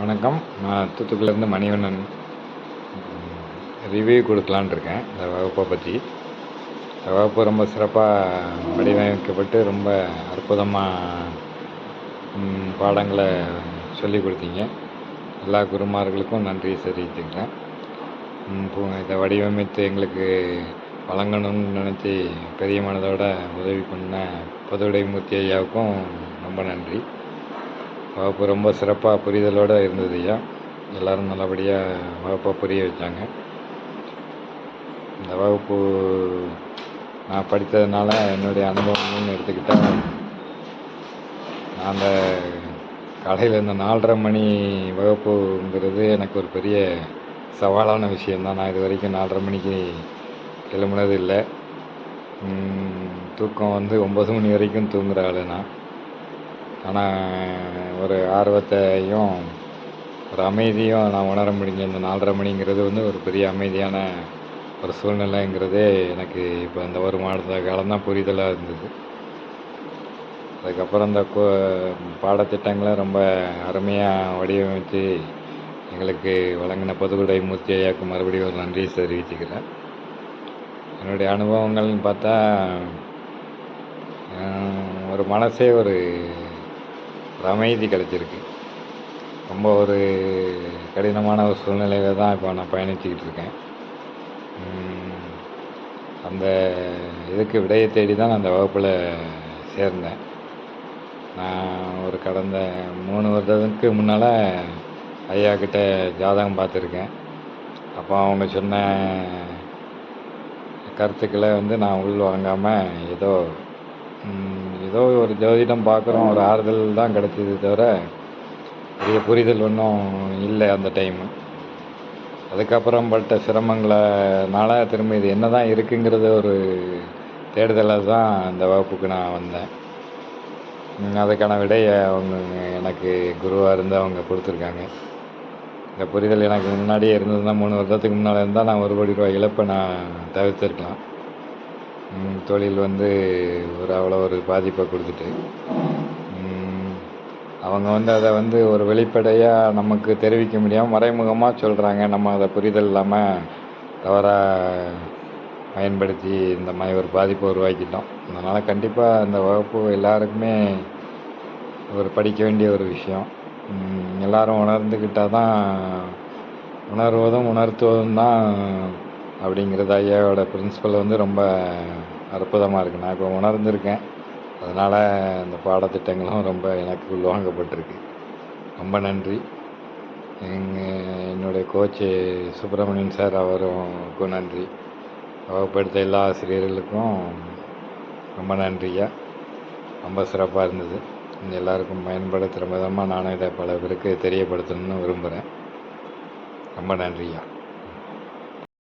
வணக்கம். நான் தூத்துக்குடிலேருந்து மணிவண்ணன் ரிவ்யூ கொடுக்கலான் இருக்கேன் இந்த வகுப்பை பற்றி இந்த வகுப்பு ரொம்ப சிறப்பாக வடிவமைக்கப்பட்டு ரொம்ப அற்புதமாக பாடங்களை சொல்லிக் கொடுத்தீங்க. எல்லா குருமார்களுக்கும் நன்றி தெரிவித்துக்கிறேன். இதை வடிவமைத்து எங்களுக்கு வழங்கணும்னு நினச்சி பெரிய மனதோட உதவி பண்ண பதுடை மூர்த்தி ஐயாவுக்கும் ரொம்ப நன்றி. வகுப்பு ரொம்ப சிறப்பாக புரிதலோடு இருந்தது ஐயா. எல்லோரும் நல்லபடியாக வகுப்பை புரிய வச்சாங்க. இந்த வகுப்பு நான் படித்ததுனால என்னுடைய அனுபவங்கள்னு எடுத்துக்கிட்டால் நான் அந்த காலையில் இந்த நாலரை மணி வகுப்புங்கிறது எனக்கு ஒரு பெரிய சவாலான விஷயந்தான் நான் இது வரைக்கும் நாலரை மணிக்கு எழும்புனது இல்லை. தூக்கம் வந்து ஒம்பது மணி வரைக்கும் தூங்குற ஆள் நான் ஆனால் ஒரு ஆர்வத்தையும் ஒரு அமைதியும் நான் உணர முடிஞ்ச இந்த நாலரை மணிங்கிறது வந்து ஒரு பெரிய அமைதியான ஒரு சூழ்நிலைங்கிறதே எனக்கு இப்போ இந்த ஒரு மாத காலம்தான் புரிதலாக இருந்தது. அதுக்கப்புறம் இந்த கோ பாடத்திட்டங்களை ரொம்ப அருமையாக வடிவமைத்து எங்களுக்கு வழங்கின பதுகுடை மூர்த்தி ஐயாவுக்கு மறுபடியும் ஒரு நன்றி தெரிவிச்சுக்கிறேன். என்னுடைய அனுபவங்கள்னு பார்த்தா ஒரு மனசே ஒரு அமைதி கிடச்சிருக்கு. ரொம்ப ஒரு கடினமான ஒரு சூழ்நிலையில தான் இப்போ நான் பயணிச்சுக்கிட்டு இருக்கேன். அந்த இதுக்கு விடையை தேடி தான் நான் அந்த வகுப்பில் சேர்ந்தேன். நான் ஒரு கடந்த மூணு வருடத்துக்கு முன்னால் ஐயா கிட்ட ஜாதகம் பார்த்துருக்கேன். அப்போ அவங்க சொன்ன கருத்துக்களை வந்து நான் உள் வாங்காமல் ஏதோ ஏதோ ஒரு ஜோதிடம் பார்க்குறோம் ஒரு ஆறுதல் தான் கிடச்சிது தவிர பெரிய புரிதல் ஒன்றும் இல்லை அந்த டைமு அதுக்கப்புறம் பட்ட சிரமங்களால திரும்ப இது என்ன தான் இருக்குங்கிறது ஒரு தேடுதலாக தான் அந்த வகுப்புக்கு நான் வந்தேன். அதுக்கான விடையை அவங்க எனக்கு குருவாக இருந்து அவங்க கொடுத்துருக்காங்க. இந்த புரிதல் எனக்கு முன்னாடியே இருந்ததுன்னா மூணு வருடத்துக்கு முன்னால் இருந்தால் நான் ஒரு கோடி ரூபாய் இழப்பை நான் தவிர்த்துருக்கலாம். தொழில் வந்து ஒரு அவ்வளோ ஒரு பாதிப்பை கொடுத்துட்டு. அவங்க வந்து அதை வந்து ஒரு வெளிப்படையாக நமக்கு தெரிவிக்க முடியாமல் மறைமுகமாக சொல்கிறாங்க நம்ம அதை புரிதல் இல்லாமல் தவறாக பயன்படுத்தி இந்த மாதிரி ஒரு பாதிப்பை உருவாக்கிட்டோம். அதனால் கண்டிப்பாக இந்த வகுப்பு எல்லாருக்குமே ஒரு படிக்க வேண்டிய ஒரு விஷயம். எல்லோரும் உணர்ந்துக்கிட்டால் தான் உணர்வதும் உணர்த்துவதும் தான் அப்படிங்கிறது ஐயாவோட பிரின்சிபல் வந்து ரொம்ப அற்புதமாக இருக்குது நான் இப்போ உணர்ந்திருக்கேன். அதனால் இந்த பாடத்திட்டங்களும் ரொம்ப எனக்கு உள்வாங்கப்பட்டிருக்கு. ரொம்ப நன்றி. எங்கள் என்னுடைய கோச்சு சுப்பிரமணியன் சார் அவருக்கும் நன்றி. வகுப்படுத்த எல்லா ஆசிரியர்களுக்கும் ரொம்ப நன்றியா ரொம்ப சிறப்பாக இருந்தது. எல்லாருக்கும் பயன்படுத்துகிற விதமாக நானும் இதை பல பேருக்கு தெரியப்படுத்தணும்னு விரும்புகிறேன் ரொம்ப நன்றியா